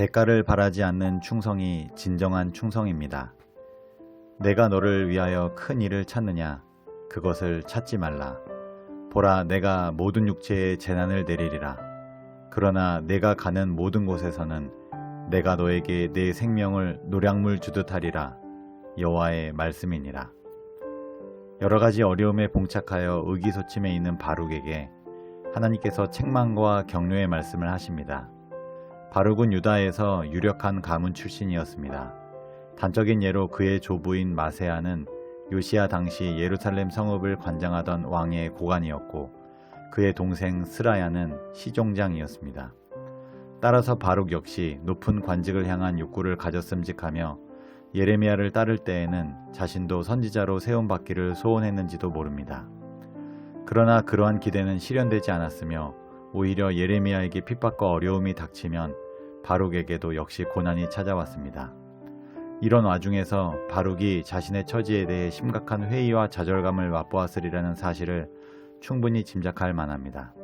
대가를 바라지 않는 충성이 진정한 충성입니다. 내가 너를 위하여 큰 일을 찾느냐? 그것을 찾지 말라. 보라, 내가 모든 육체에 재난을 내리리라. 그러나 내가 가는 모든 곳에서는 내가 너에게 내 생명을 노량물 주듯 하리라. 여호와의 말씀이니라. 여러 가지 어려움에 봉착하여 의기소침해 있는 바룩에게 하나님께서 책망과 격려의 말씀을 하십니다. 바룩은 유다에서 유력한 가문 출신이었습니다. 단적인 예로 그의 조부인 마세아는 요시야 당시 예루살렘 성읍을 관장하던 왕의 고관이었고 그의 동생 스라야는 시종장이었습니다. 따라서 바룩 역시 높은 관직을 향한 욕구를 가졌음직하며 예레미야를 따를 때에는 자신도 선지자로 세움받기를 소원했는지도 모릅니다. 그러나 그러한 기대는 실현되지 않았으며 오히려 예레미야에게 핍박과 어려움이 닥치면 바룩에게도 역시 고난이 찾아왔습니다. 이런 와중에서 바룩이 자신의 처지에 대해 심각한 회의와 좌절감을 맛보았으리라는 사실을 충분히 짐작할 만합니다.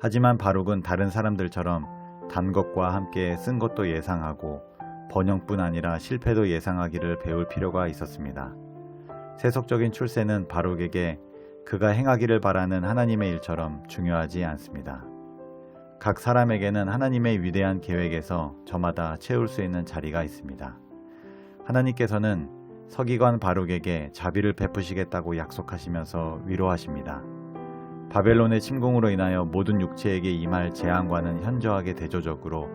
하지만 바룩은 다른 사람들처럼 단 것과 함께 쓴 것도 예상하고 번영뿐 아니라 실패도 예상하기를 배울 필요가 있었습니다. 세속적인 출세는 바룩에게 그가 행하기를 바라는 하나님의 일처럼 중요하지 않습니다. 각 사람에게는 하나님의 위대한 계획에서 저마다 채울 수 있는 자리가 있습니다. 하나님께서는 서기관 바룩에게 자비를 베푸시겠다고 약속하시면서 위로하십니다. 바벨론의 침공으로 인하여 모든 육체에게 임할 재앙과는 현저하게 대조적으로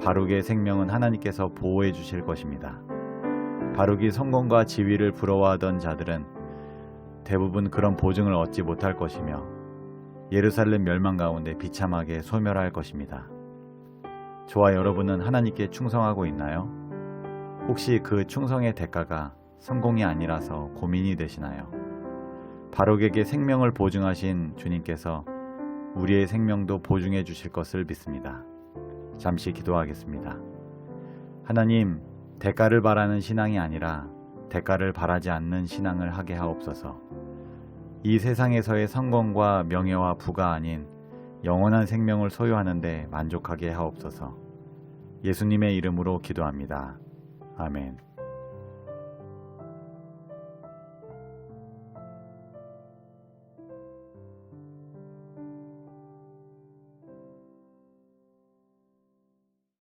바룩의 생명은 하나님께서 보호해 주실 것입니다. 바룩이 성공과 지위를 부러워하던 자들은 대부분 그런 보증을 얻지 못할 것이며 예루살렘 멸망 가운데 비참하게 소멸할 것입니다. 저와 여러분은 하나님께 충성하고 있나요? 혹시 그 충성의 대가가 성공이 아니라서 고민이 되시나요? 바룩에게 생명을 보증하신 주님께서 우리의 생명도 보증해 주실 것을 믿습니다. 잠시 기도하겠습니다. 하나님, 대가를 바라는 신앙이 아니라 대가를 바라지 않는 신앙을 하게 하옵소서. 이 세상에서의 성공과 명예와 부가 아닌 영원한 생명을 소유하는데 만족하게 하옵소서. 예수님의 이름으로 기도합니다. 아멘.